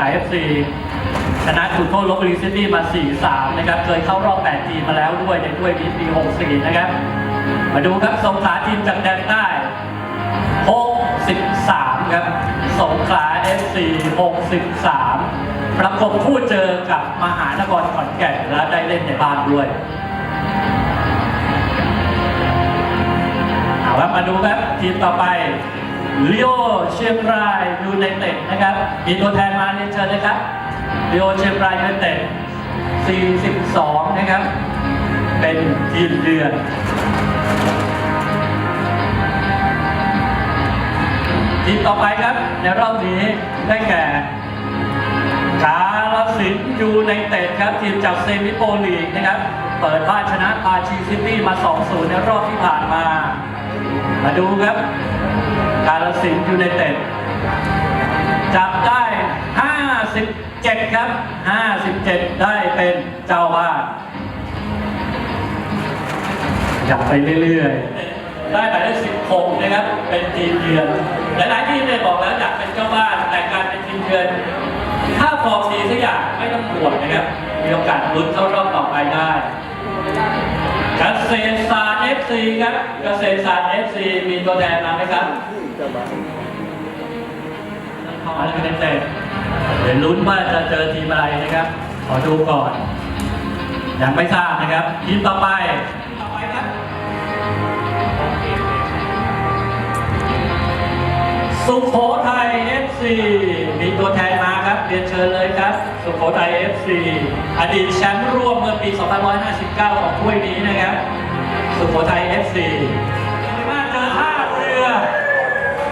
ขลา FC ชนะจุดโทษลบบุรีซิตี้มา 4-3 นะครับ เคยเข้ารอบ 8 ทีมมาแล้วด้วยในถ้วยปี 64 นะครับ มาดูครับสงขลาทีมจากแดนใต้ 63 ครับ สงขลา FC 63 ประกบคู่เจอกับมหานครขอนแก่นและได้เล่นในบ้านด้วยเอาครับมาดูครับทีมต่อไป ลิโอเชียงรายยูไนเต็ดนะครับ มีตัวแทนมาเรียนเชิญเลยครับลิโอเชียงรายยูไนเต็ด 42 นะครับ เป็นทีมเยือนทีมต่อไปครับ ในรอบนี้ได้แก่กาลสินยูไนเต็ดครับ ทีมจากเซมิโปลีกนะครับ เปิดบ้านชนะพาชีซิตี้มา 2-0 ในรอบที่ผ่านมา มาดูครับ กาลสินยูไนเต็ดจับได้ 57 ครับ 57 ได้เป็นเจ้าบ้านอยากไปเรื่อยๆ ได้หมายเลข16 นะครับ เป็นทีมเยือน หลายๆทีมเนี่ยบอกแล้วอยากเป็นเจ้าบ้านแต่การเป็นทีมเยือน ถ้าฟอร์มดีสักอย่างไม่ต้องห่วงนะครับ มีโอกาสลุ้นเข้ารอบต่อไปได้ เกษตรศาสตร์เอฟซีครับ เกษตรศาสตร์เอฟซีมีตัวแทนมาไหมครับมาเลยเป็นเต็มเดี๋ยวลุ้นว่าจะเจอทีมอะไรนะครับ ขอดูก่อน ยังไม่ทราบนะครับ ทีมต่อไปต่อไปครับสุโขทัย FC มีตัวแทนมาครับเรียนเชิญเลยครับ สุโขทัย FC อดีตแชมป์ร่วมเมื่อปี 2559 ของถ้วยนี้นะ สุโขทัย FC มาเจอท่าเรือ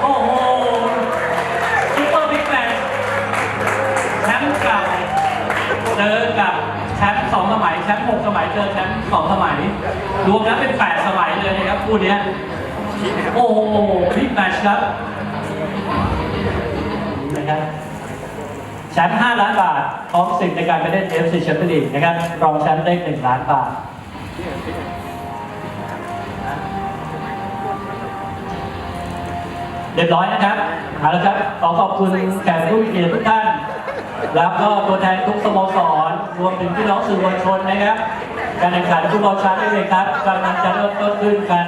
โอ้โหซุปเปอร์บิ๊กแมตช์แชมป์เก่าเจอกับแชมป์สองสมัย แชมป์หกสมัยเจอแชมป์สองสมัย รวมแล้วเป็นแปดสมัยเลยนะครับคู่เนี้ยโอ้โหบิ๊กแมตช์ครับนะครับแชมป์5ล้านบาทพร้อมสิทธิ์ในการไปเล่น FC แชมเปี้ยนลีกนะครับรองแชมป์ได้1ล้านบาท เรียบร้อยนะครับเอาละครับขอขอบคุณแขกผู้มีเกียรติทุกท่าน แล้วก็ตัวแทนทุกสโมสรรวมถึงพี่น้องสื่อมวลชนนะครับ การแข่งขันฟุตบอลชาติเองครับกำลังจะเริ่มต้นขึ้นกัน